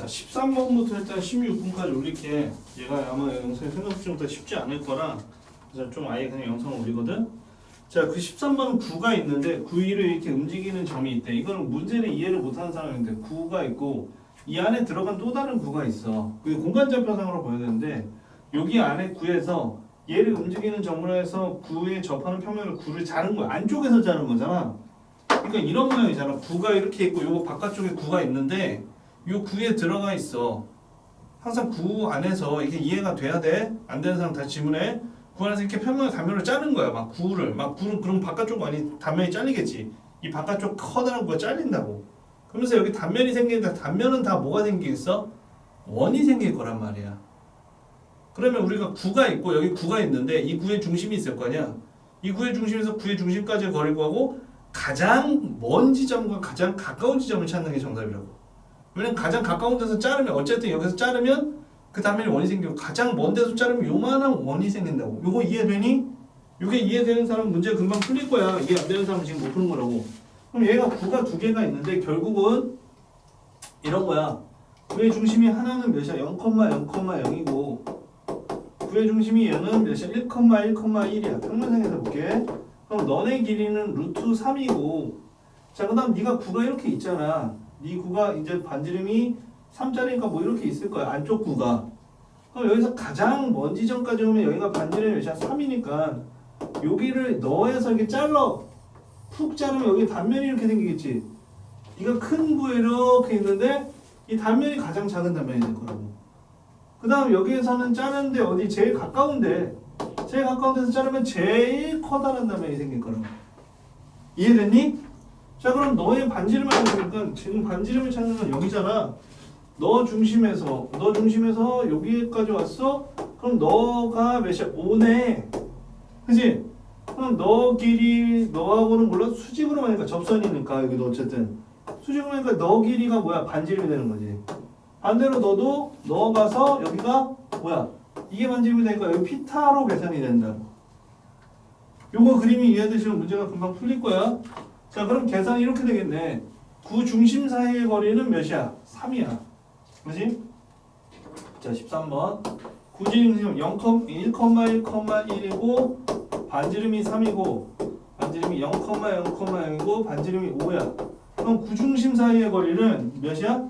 자, 13번부터 일단 16분까지 올릴게. 얘가 아마 영상이 생각보다 쉽지 않을 거라 그래서 좀 아예 그냥 영상을 올리거든. 자, 그 13번은 9가 있는데 9, 2로 이렇게 움직이는 점이 있대. 이거는 문제를 이해를 못하는 사람인데 9가 있고 이 안에 들어간 또 다른 9가 있어. 그게 공간좌표상으로 보여야 되는데 여기 안에 9에서 얘를 움직이는 점으로 해서 9에 접하는 평면을 9를 자른 거야. 안쪽에서 자른 거잖아. 그러니까 이런 모양이잖아. 9가 이렇게 있고 요거 바깥쪽에 9가 있는데 요 9에 들어가 있어. 항상 9 안에서 이게 이해가 돼야 돼. 안 되는 사람 다시 질문해. 9 안에서 이렇게 평면을 단면을 자른 거야. 막 9를 막 9는 그럼 바깥쪽 많이 단면이 잘리겠지. 이 바깥쪽 커다란 9가 잘린다고. 그러면서 여기 단면이 생기는데 단면은 다 뭐가 생기겠어? 원이 생길 거란 말이야. 그러면 우리가 9가 있고 여기 9가 있는데 이 9의 중심이 있을 거 아니야. 이 9의 중심에서 9의 중심까지의 거리를 구하고 가장 먼 지점과 가장 가까운 지점을 찾는 게 정답이라고. 왜냐면 가장 가까운 데서 자르면 어쨌든 여기서 자르면 그 단면이 원이 생기고 가장 먼 데서 자르면 요만한 원이 생긴다고. 요거 이해되니? 요게 이해되는 사람 문제 금방 풀릴 거야. 이해 안 되는 사람은 지금 못 푸는 거라고. 그럼 얘가 9가 두 개가 있는데 결국은 이런 거야. 9의 중심이 하나는 몇이야? 0,0,0이고 9의 중심이 얘는 몇이야? 1,1,1이야. 평면상에서 볼게. 그럼 너네 길이는 루트 3이고 자 그 다음 네가 9가 이렇게 있잖아. 네 9가 이제 반지름이 3짜리니까 뭐 이렇게 있을 거야. 안쪽 9가. 그럼 여기서 가장 먼 지점까지 오면 여기가 반지름이 몇이야? 3이니까 여기를 너에서 이렇게 잘라 푹 자르면 여기 단면이 이렇게 생기겠지. 네가 큰 9에 이렇게 있는데 이 단면이 가장 작은 단면이 될 거라고. 그 다음 여기에서는 자르는데 어디 제일 가까운데 제일 가까운 데서 자르면 제일 커다란 단면이 생길 거라고. 이해됐니? 자 그럼 너의 반지름을 찾으니까 지금 반지름을 찾는 건 여기잖아. 너 중심에서 너 중심에서 여기까지 왔어? 그럼 너가 몇이야? 5네. 그지? 그럼 너 길이 너하고는 물론 수직으로 가니까 접선이니까 여기도 어쨌든 수직으로 가니까 너 길이가 뭐야? 반지름이 되는 거지. 반대로 너도 너 가서 여기가 뭐야? 이게 반지름이 되니까 여기 피타로 계산이 된다고. 요거 그림이 이해되시면 문제가 금방 풀릴 거야. 자, 그럼 계산이 이렇게 되겠네. 구 중심 사이의 거리는 몇이야? 3이야. 그지? 자, 13번. 구진심 1,1,1,1이고 반지름이 3이고 반지름이 0,0,0이고 반지름이 5야. 그럼 구중심 사이의 거리는 몇이야?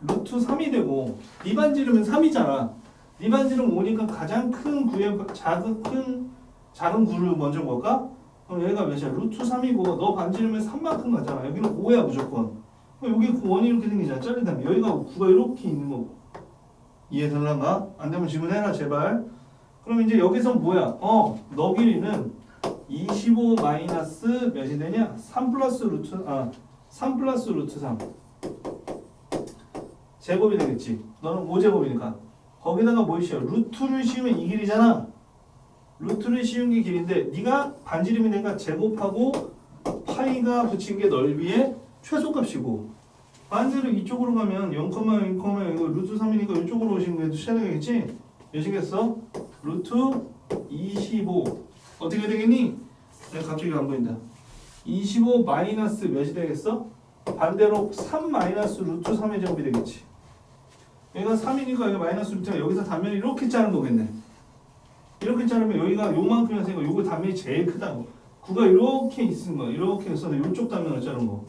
루트 3이 되고 네 반지름은 3이잖아. 네 반지름 5니까 가장 큰 구의 작은 큰 작은 구를 먼저 볼까? 그럼 여기가 몇이야? 루트 3이고 너 반지름은 3만큼 가잖아. 여기는 5야 무조건. 여기 그 원이 이렇게 생기잖아. 잘린다면 여기가 9가 이렇게 있는 거고. 이해되는가? 안 되면 질문해라 제발. 그럼 이제 여기서 뭐야? 어, 너 길이는 25 마이너스 몇이 되냐? 3 플러스 루트 아, 3 플러스 루트 3 제곱이 되겠지. 너는 5제곱이니까. 거기다가 뭐 씌워? 루트를 씌우면 이 길이잖아. 루트를 씌운 게 길인데 네가 반지름이 내가 제곱하고 파이가 붙인 게 넓이의 최소값이고 반대로 이쪽으로 가면 0,0,0 이거 루트 3이니까 이쪽으로 게 해야 되겠지? 몇이겠어? 루트 25 어떻게 되겠니? 내가 갑자기 안 보인다 25 마이너스 몇이 되겠어? 반대로 3 마이너스 루트 3의 제곱이 되겠지 얘가 3이니까 여기 마이너스 루트가 여기서 단면이 이렇게 자른 거겠네 이렇게 자르면 여기가 요만큼이었으니까 요거 단면이 제일 크다고 9가 이렇게 있은 거야. 이렇게 있어서 이쪽 단면을 자른 거.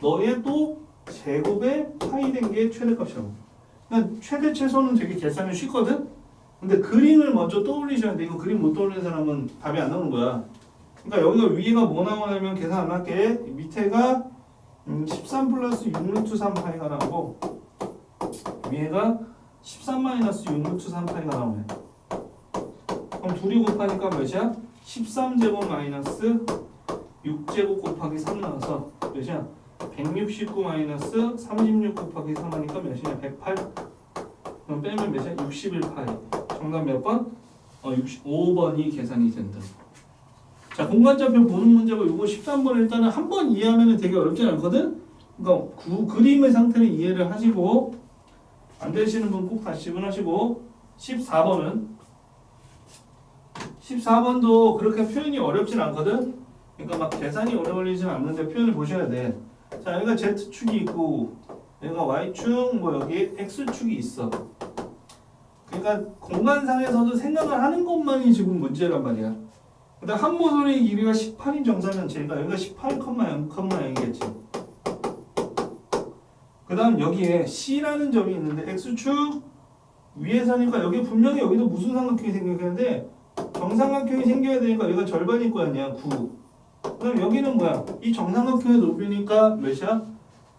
너의 또 제곱에 파이 된 게 최대값이라고. 그러니까 최대 최소는 되게 계산이 쉽거든? 근데 그림을 먼저 떠올리셔야 돼. 이거 그림 못 떠올리는 사람은 답이 안 나오는 거야. 그러니까 여기가 위가 뭐 나오냐면 계산 안 할게. 밑에가 음, 13 플러스 6 루트 3 파이가 나오고 위에가 13 마이너스 6 루트 3 파이가 나오네 그럼 둘이 곱하니까 몇이야? 13제곱 마이너스 6제곱 곱하기 3 나와서 몇이야? 169 마이너스 36 곱하기 3 하니까 몇이냐? 108 그럼 빼면 몇이야? 61파이 정답 몇 번? 어 65번이 계산이 된다 자 공간좌표 보는 문제고 이거 13번 일단은 한 번 이해하면 되게 어렵지 않거든? 그러니까 구, 그림의 상태를 이해를 하시고 안 되시는 분 꼭 다시 질문하시고 14번은 14번도 그렇게 표현이 어렵진 않거든? 그러니까 막 계산이 걸리진 않는데 표현을 보셔야 돼. 자, 여기가 Z축이 있고, 얘가 y축 뭐 여기 x축이 있어. 그러니까 공간상에서도 생각을 하는 것만이 지금 문제란 말이야. 근데 한 모서리 길이가 18인 정사면체니까 여기가 18,0,0이겠지. 그 다음 여기에 C라는 점이 있는데 X축 위에서니까 여기 분명히 여기도 무슨 삼각형이 생기겠는데 정삼각형이 생겨야 되니까 여기가 절반일 거 아니야 9 그럼 여기는 뭐야 이 정삼각형의 높이니까 몇이야?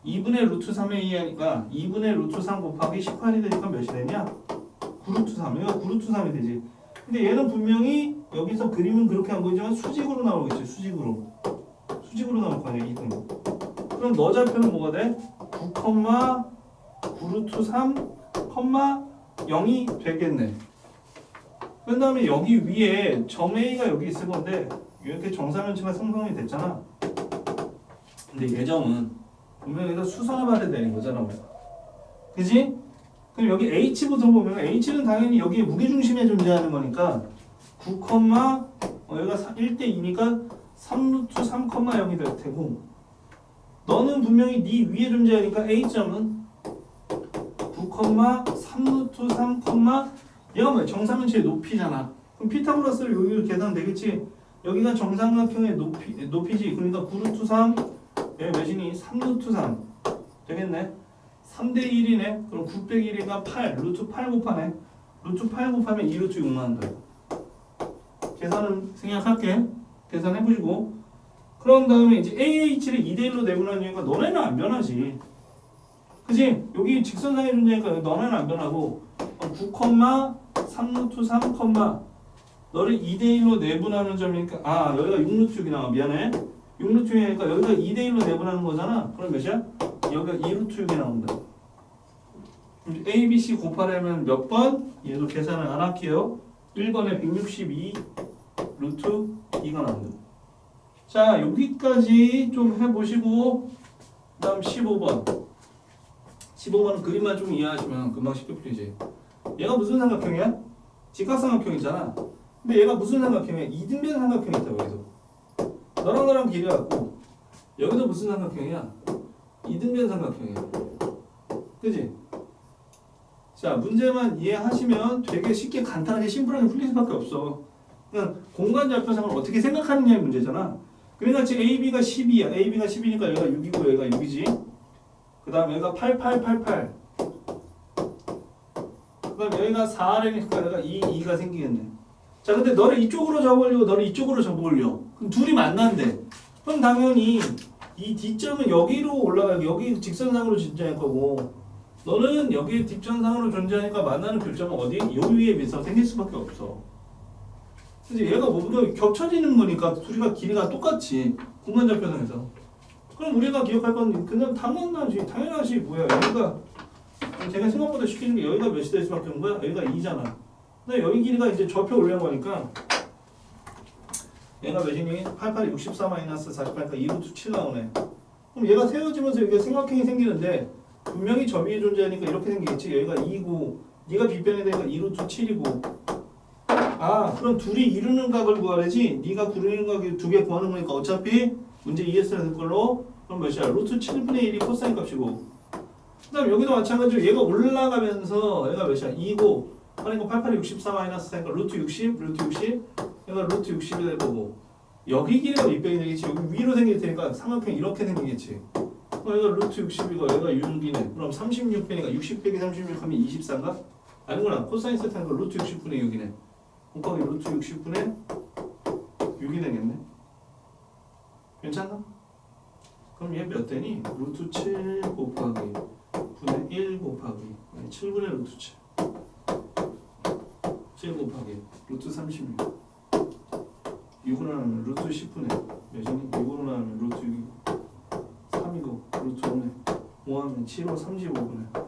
2분의 루트 3에 의하니까 2분의 루트 3 곱하기 18이 되니까 몇이 되냐? 9루트 3 얘가 9루트 3이 되지 근데 얘는 분명히 여기서 그림은 그렇게 안 보이지만 수직으로 나오겠지 수직으로 수직으로 나올 거 아니야 이등 그럼 너 좌표는 뭐가 돼? 9, 9루트 3, 0이 되겠네. 그 다음에 여기 위에 점 A가 여기 있을 건데 이렇게 정사면체가 생성이 됐잖아. 근데 예점은 분명히 여기서 수선을 받아야 되는 거잖아. 그지? 그럼 여기 H부터 보면 H는 당연히 여기 무게중심에 존재하는 거니까 9, 어, 여기가 1대 2니까 3루트 3,0이 될 테고 너는 분명히 네 위에 존재하니까 A점은 9, 3루트 3, 얘가 뭐야? 정사면체의 높이잖아. 그럼 피타고라스를 여기로 계산 되겠지? 여기가 정삼각형의 높이, 높이지. 그러니까 9루트 3, 얘 몇이니? 3루트 3. 되겠네? 3대 1이네? 그럼 9 빼기 1이가 8, 루트 8 곱하네. 루트 8 곱하면 2루트 6만 한다. 계산은 생략할게. 계산해보시고. 그런 다음에 이제 AH를 2대1로 내분하는 이유가 너네는 안 변하지. 그지? 여기 직선상에 존재하니까 너네는 안 변하고 9, 3루트 3, 너를 2대1로 내분하는 점이니까 아 여기가 6루트 6이 나와 미안해. 6루트 6이니까 여기가 2대1로 내분하는 거잖아. 그럼 몇이야? 여기가 2루트 6이 나온다. A, B, C 곱하려면 몇 번? 얘도 계산을 안 할게요. 1번에 162 루트 2가 나온다. 자 여기까지 좀 해보시고 그 다음 15번. 15번은 그림만 좀 이해하시면 금방 쉽게 풀리지 얘가 무슨 삼각형이야? 직각삼각형이잖아. 근데 얘가 무슨 삼각형이야? 이등변 삼각형이 있다고 여기서. 너랑 너랑 길이 같고 여기도 무슨 삼각형이야? 이등변 삼각형이야. 그지? 자 문제만 이해하시면 되게 쉽게 간단하게 심플하게 풀릴 수밖에 없어. 그냥 공간 좌표상을 어떻게 생각하느냐의 문제잖아. 그러니까 지금 AB가 10이야. AB가 10이니까 얘가 6이고 얘가 6이지. 그 다음 여기가 8888 그럼 여기가 4R이니까 여기가 2, 2가 생기겠네. 자 근데 너를 이쪽으로 접으려고 너를 이쪽으로 접으려 그럼 둘이 만난대. 그럼 당연히 이 D점은 여기로 올라가고 여기 직선상으로 존재할 거고 너는 여기 뒷전상으로 존재하니까 만나는 교점은 어디? 요 위에 비해서 생길 수밖에 없어. 그래서 얘가 뭐가 겹쳐지는 거니까 둘이가 길이가 똑같지 공간 좌표상에서. 그럼 우리가 기억할 건 그냥 당연하지 당연하지 뭐야. 여기가 제가 생각보다 시키는 게 여기가 몇이 될 수밖에 없는 거야? 여기가 2잖아. 근데 여기 길이가 이제 좌표 올려보니까 얘가 몇이니? 88, 64 마이너스 48니까 2루트 7 나오네. 그럼 얘가 세워지면서 여기가 삼각형이 생기는데 분명히 점 위에 존재하니까 이렇게 생기겠지. 여기가 2고 얘가 빗변이 되니까 2루트 7이고. 아 그럼 둘이 이루는 값을 구하래지? 네가 구르는 값이 두 개 구하는 거니까 어차피 문제 ES가 될 걸로. 그럼 몇이야? 루트 7분의 1이 코사인 값이고 그 다음 여기도 마찬가지로 얘가 올라가면서 얘가 몇이야? 2고 그러니까 88, 64 마이너스 4니까 루트 60, 루트 60 얘가 루트 60이 될 거고 여기 길이가 밑변이 되겠지 여기 위로 생길 테니까 삼각형이 이렇게 생기겠지 어, 얘가 루트 60이고 얘가 6이네 그럼 36변이니까 60 빼기 36 하면 24인가? 아니구나 코사인 세타는 거 루트 60분의 6이네 곱하기 루트 60분의 6이 되겠네 괜찮나? 그럼 얘몇 되니? 루트 7 곱하기 분의 1 곱하기 아니 7분의 루트 7 7 곱하기 루트 36 6으로 나누면 루트 10분의 몇이니? 6으로 나누면 루트 6이고 3이고 루트 5네 5하면 7호 35분의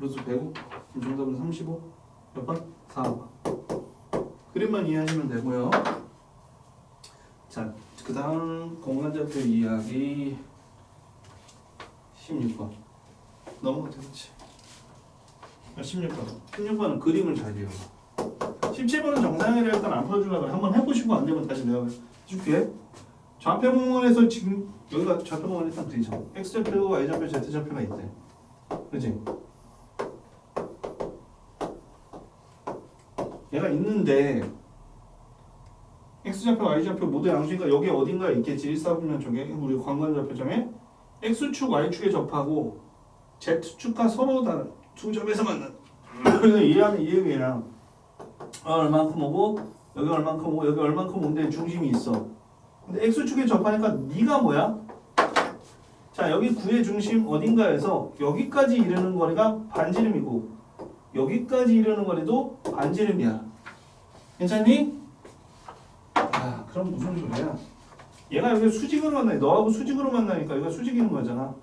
루트 105 그럼 정답은 35 몇 번? 4번. 그림만 이해하시면 되고요. 자, 그 다음 공간좌표 이야기 16번 넘어가도 되겠지. 16번. 16번은 그림을 잘 그려 17번은 정상이라 일단 안 풀어주려고 한번 해보시고 안 되면 다시 내가 해줄게. 좌표 공간에서 지금 여기가 좌표 공간 일단 그리죠. X좌표, y좌표, z좌표가 있대. 그지? 얘가 있는데 x좌표, y좌표 모두 양수니까 여기 어딘가에 있겠지. 1, 4분면 쪽에. 우리 관관좌표점에 x축, y축에 접하고 z축과 서로 다른 두 점에서 만난. 그래서 이해하면 이해그냥 아, 얼만큼 오고 여기 얼만큼 오고 여기 얼만큼 온데 중심이 있어. 근데 x축에 접하니까 네가 뭐야? 자 여기 구의 중심 어딘가에서 여기까지 이르는 거리가 반지름이고 여기까지 이르는 거리도 반지름이야. 괜찮니? 아 그럼 무슨 소리야? 얘가 여기 수직으로 만나니 너하고 수직으로 만나니까 여기가 수직인 거잖아.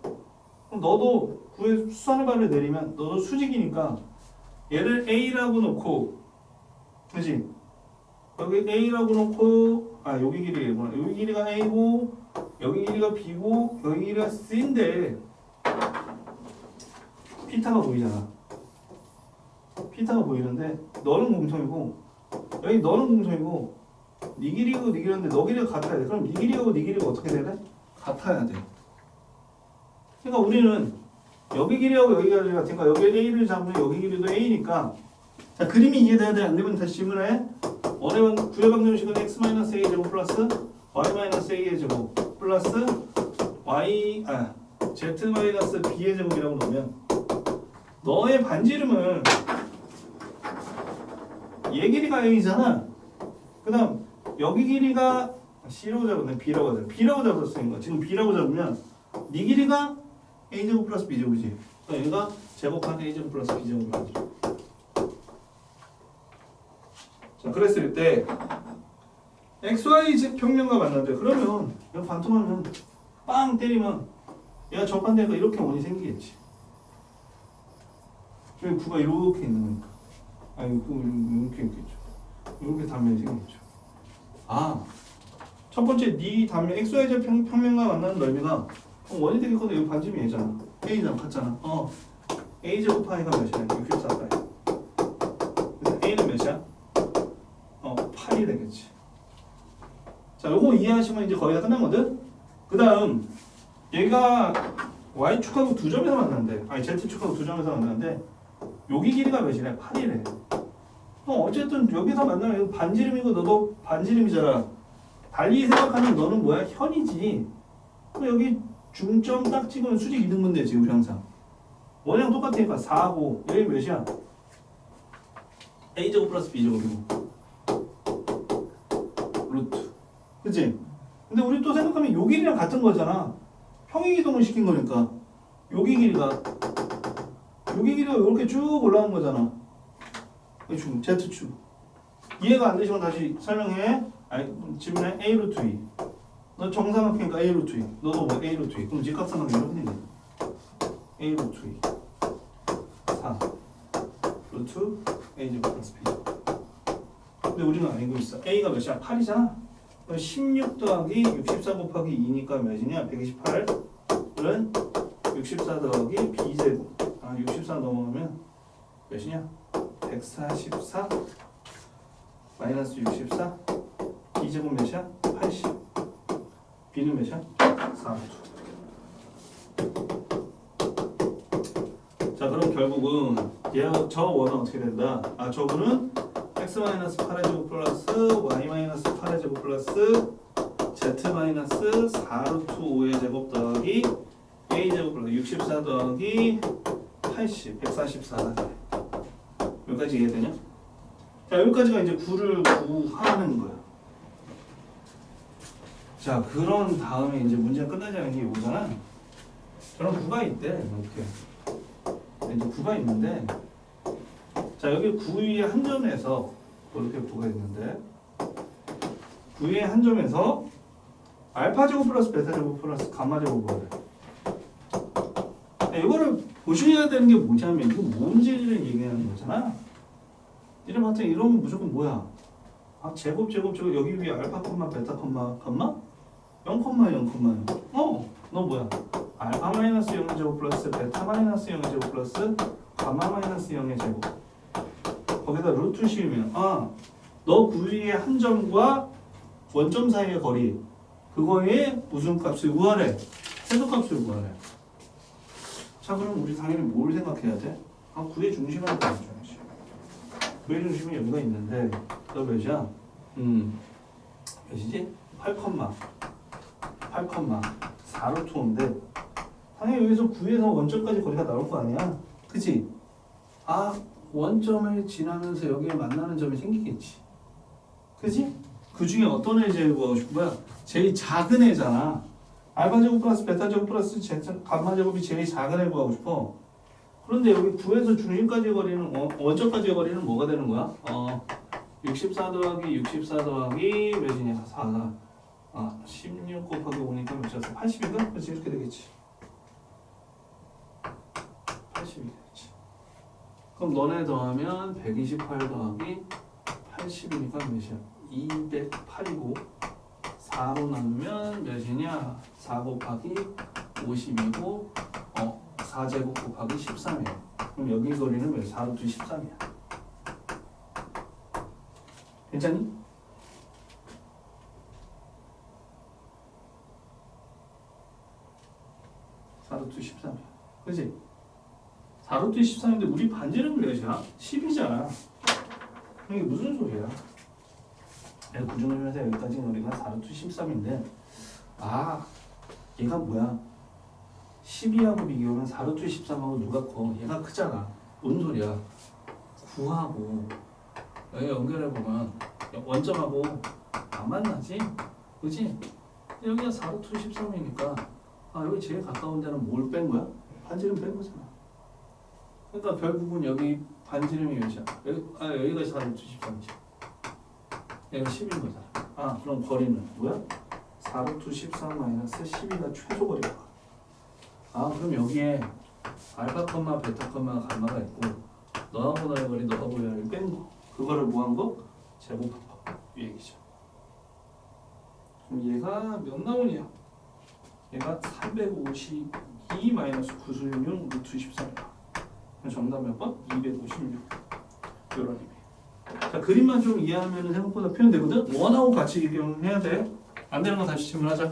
그럼 너도 구의 수선의 발을 내리면 너도 수직이니까 얘를 A라고 놓고 그지? 여기 A라고 놓고 아 여기 길이구나 여기 길이가 A고 여기 길이가 B고 여기 길이가 C인데 피타가 보이잖아 피타가 보이는데 너는 공통이고 여기 너는 공통이고 네 길이고 네 길이인데 너 길이가 같아야 돼 그럼 네 길이하고 네 길이가 어떻게 돼? 같아야 돼 그러니까 우리는 여기 길이하고 여기 길이 같으니까 여기 A를 잡으면 여기 길이도 A니까 자 그림이 이해돼야 돼. 안 되면 다시 질문해. 원의 방 구의 방정식은 x-a 제곱 플러스 y-a의 제곱 플러스 y 아 z-b의 제곱이라고 놓으면 너의 반지름은 얘 길이가 a잖아. 그 다음 여기 길이가 c라고 잡았네. b라고 잡았네. b라고 잡았으니까 지금 b라고 잡으면 네 길이가 a 제곱 플러스 b 제곱이지. 그러니까 얘가 제곱한 a 제곱 플러스 b 제곱이 만들어. 자, 그랬을 때 XY 평면과 만났는데 그러면 이거 반통하면 빵 때리면 얘가 접한대가 이렇게 원이 생기겠지. 여기 구가 이렇게 있는 거니까. 아니, 구 이렇게 있겠죠. 이렇게 단면이 생기겠죠. 아, 첫 번째 네 단면 XYZ 평, 평면과 만나는 넓이가 그럼 원이 되겠거든. 여기 반지름이 얘잖아. A잖아, 같잖아. 어, A 제곱 파이가 몇이야? 64파이. 그래서 A는 몇이야? 어, 8이 되겠지. 자, 요거 이해하시면 이제 거의 다 끝나거든? 그 다음, 얘가 Y축하고 두 점에서 만났는데, 아니, Z축하고 두 점에서 만났는데, 여기 길이가 몇이래? 8이래. 어, 어쨌든 여기서 만나면 이거 반지름이고 너도 반지름이잖아. 달리 생각하면 너는 뭐야? 현이지. 그럼 여기 중점 딱 찍으면 수직 이등분 되지, 우리 항상. 원이랑 똑같으니까 4하고, 여기 몇이야? A제곱 플러스 B제곱이고. 루트. 그치? 근데 우리 또 생각하면 요 길이랑 같은 거잖아. 평행 이동을 시킨 거니까. 여기 길이가 여기 길이가 이렇게 쭉 올라온 거잖아. 쭉 Z축. 이해가 안 되시면 다시 설명해. 아니 질문에 A 루트 2. 너 정삼각형이니까 A 루트 2. 너도 뭐 A 루트 2. 그럼 직각삼각형 이렇게 되네. A 루트 2. 4. 루트 A 제곱 플러스 B. 근데 우리는 알고 있어. A가 몇이야? 8이잖아. 그럼 16 더하기 64 곱하기 2니까 몇이냐? 128은 64 더하기 B제곱. 아, 64 넘어가면 몇이냐? 144 마이너스 64 B제곱 몇이야? 80 B는 몇이야? 4 자 그럼 결국은 얘, 저 원은 어떻게 된다? 아 저거는 x-8의 제곱 플러스 y-8의 제곱 플러스 z-4루트 5의 제곱 더하기 a 제곱 플러스 64 더하기 80, 144가 돼. 여기까지 이해되냐? 자 여기까지가 이제 9를 구하는 거야. 자 그런 다음에 이제 문제가 끝나지 않은 게 이거잖아. 저런 구가 있대 이렇게. 이제 구가 있는데 자 여기 9위의 한 점에서 이렇게 구가 있는데 9위의 한 점에서 알파 제곱 플러스 베타 제곱 플러스 감마 제곱을 네, 이거를 보셔야 되는 게 뭐냐면 이거 뭔지를 얘기하는 거잖아 이름 같은 이러면 무조건 뭐야 아 제곱 제곱 제곱 여기 위에 알파 콤마 베타 콤마 감마 0 콤마 0 콤마 0 어 너 뭐야 알파 마이너스 0의 제곱 플러스 베타 마이너스 0의 제곱 플러스 가마 마이너스 0의 제곱 거기다 루트 씌우면 아너 구위의 한 점과 원점 사이의 거리 그거에 무슨 값을 구하래? 최소값을 구하래 자 그럼 우리 당연히 뭘 생각해야 돼? 아 구의 중심을 알아줘야지. 구의 중심이 여기가 있는데 너 몇이야? 음 몇이지? 8 8 4루트인데 당연히 여기서 9에서 원점까지 거리가 나올 거 아니야? 그치? 아 원점을 지나면서 여기에 만나는 점이 생기겠지 그지? 그 중에 어떤 애 제일 구하고 싶은 거야? 제일 작은 애잖아 알파 제곱 플러스 베타 제곱 플러스 제타 감마 제곱이 제일 작은 애 구하고 싶어 그런데 여기 9에서 중심까지 거리는 어, 원점까지 거리는 뭐가 되는 거야? 어, 64 더하기 64 더하기 몇이냐? 4가 아, 16 곱하기 5니까 몇이었어? 80인가? 그렇지 이렇게 되겠지 80이 되겠지 그럼 너네 더하면 128 더하기 80이니까 몇이야? 208이고 4로 나누면 몇이냐? 4 곱하기 52고 어, 4제곱 곱하기 13이야 그럼 여기 거리는 몇? 4루트 13이야 괜찮니? 사루트 13이야. 그지? 4루트 13인데 우리 반지름 몇이야? 10이잖아. 이게 무슨 소리야? 내가 구중하면서 여기까지 우리가 4루트 13인데 아 얘가 뭐야? 12하고 비교하면 4루트 13하고 누가 커? 얘가 크잖아. 뭔 소리야? 9하고 여기 연결해보면 원점하고 안 만나지? 그지? 여기가 4루트 13이니까 아 여기 제일 가까운 데는 뭘 뺀 거야? 반지름 뺀 거잖아. 그러니까 결국은 여기 반지름이 몇이야? 여기 아 여기가 4루트 13이지. 얘가 10인 거잖아. 아 그럼 거리는 뭐야? 4루트 13 마이너스 12가 최소 거리가. 아 그럼 여기에 알파 컴마 베타 컴마 감마가 있고 너하고 너의 거리 너하고 너의 거리 뺀 거. 그거를 뭐 한 거? 제곱한 거. 이 얘기죠. 그럼 얘가 몇 나오냐? 얘가 352 마이너스 916 루트 13이다. 정답 몇 번? 256. 이런 의미. 자 그림만 좀 이해하면 생각보다 표현되거든. 원하고 같이 이용해야 돼. 안 되는 거 다시 질문하자.